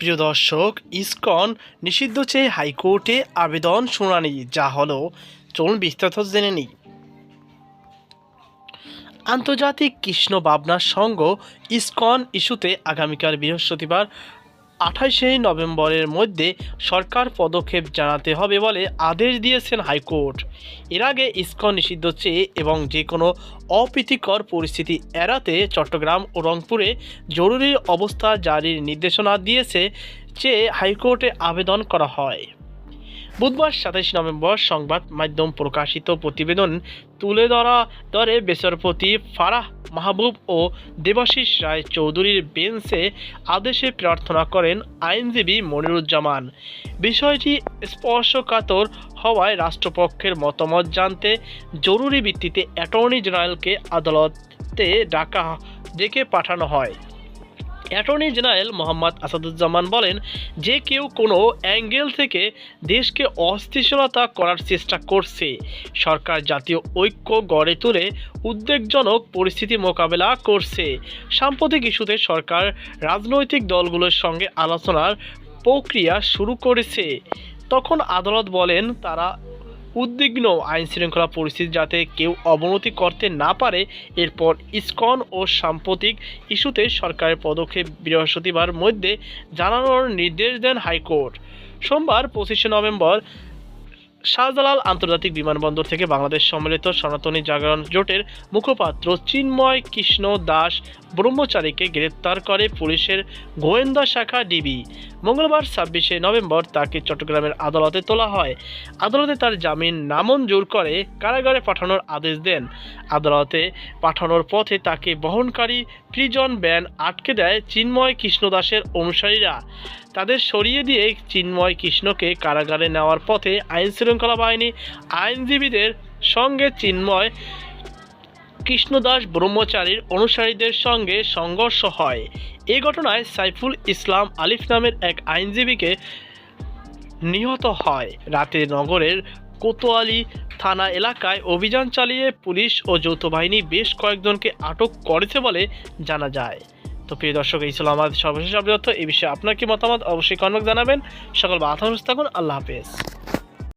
প্রিয় দর্শক, ইসকন নিষিদ্ধ চেয়ে হাইকোর্টে আবেদন শুনানি, যা হলো, চলুন বিস্তারিত জেনে নিই। আন্তর্জাতিক কৃষ্ণ ভাবনার সঙ্গ ইসকন ইস্যুতে আগামীকাল বৃহস্পতিবার আঠাশে নভেম্বরের মধ্যে সরকার পদক্ষেপ জানাতে হবে বলে আদেশ দিয়েছেন হাইকোর্ট। এর আগে ইস্কন নিষিদ্ধ চেয়ে এবং যে কোনো অপ্রীতিকর পরিস্থিতি এড়াতে চট্টগ্রাম ও রংপুরে জরুরি অবস্থা জারির নির্দেশনা দিয়েছে, চেয়ে হাইকোর্টে আবেদন করা হয়। বুধবার সাতাশ নভেম্বর সংবাদ মাধ্যম প্রকাশিত প্রতিবেদন তুলে ধরা ধরে বিচারপতি ফারাহ মাহবুব ও দেবাশিস রায় চৌধুরীর বেঞ্চে আদেশে প্রার্থনা করেন আইনজীবী মনিরুজ্জামান। বিষয়টি স্পর্শকাতর হওয়ায় রাষ্ট্রপক্ষের মতামত জানতে জরুরি ভিত্তিতে অ্যাটর্নি জেনারেলকে আদালতে ডাকা ডেকে পাঠানো হয়। অ্যাটর্নি জেনারেল মোহাম্মদ আসাদুজ্জামান বলেন, যে কেউ কোনো অ্যাঙ্গেল থেকে দেশকে অস্থিতিশীলতা করার চেষ্টা করছে, সরকার জাতীয় ঐক্য গড়ে তুলে উদ্বেগজনক পরিস্থিতি মোকাবেলা করছে। সাম্প্রতিক ইস্যুতে সরকার রাজনৈতিক দলগুলোর সঙ্গে আলোচনার প্রক্রিয়া শুরু করেছে। তখন আদালত বলেন, তারা উদ্বিগ্ন আইন শৃঙ্খলা পরিস্থিতি যাতে কেউ অবনতি করতে না পারে, এরপর ইসকন ও সাম্প্রতিক ইস্যুতে সরকারের পদক্ষেপ বৃহস্পতিবার মধ্যে জানানোর নির্দেশ দেন হাইকোর্ট। সোমবার পঁচিশে নভেম্বর শাহজালাল আন্তর্জাতিক বিমানবন্দর থেকে বাংলাদেশ সম্মিলিত সনাতনী জাগরণ জোটের মুখপাত্র চিন্ময় কৃষ্ণ দাস ব্রহ্মচারীকে গ্রেপ্তার করে পুলিশের গোয়েন্দা শাখা ডিবি। মঙ্গলবার ছাব্বিশে নভেম্বর তাকে চট্টগ্রামের আদালতে তোলা হয়। আদালতে তার জামিন নামঞ্জুর করে কারাগারে পাঠানোর আদেশ দেন। আদালতে পাঠানোর পথে তাকে বহনকারী প্রিজন ব্যান আটকে দেয় চিন্ময় কৃষ্ণ দাসের অনুসারীরা। তাদের সরিয়ে দিয়ে চিন্ময় কৃষ্ণকে কারাগারে নেওয়ার পথে আইন শৃঙ্খলা বাহিনী আইনজীবীদের সঙ্গে চিন্ময় কৃষ্ণদাস ব্রহ্মচারীর অনুসারীদের সঙ্গে সংঘর্ষ হয়। এ ঘটনায় সাইফুল ইসলাম আলিফ নামের এক আইনজীবীকে নিহত হয়। রাতে নগরের কোতোয়ালি থানা এলাকায় অভিযান চালিয়ে পুলিশ ও যৌথ বাহিনী বেশ কয়েকজনকে আটক করেছে বলে জানা যায়। তো প্রিয় দর্শক, এই ছিল আমাদের সর্বশেষ আপডেট এই বিষয়ে আপনার কি মতামত? অবশ্যই কনভেক জানাবেন। সকল বাধা থাকুন। আল্লাহ হাফেজ।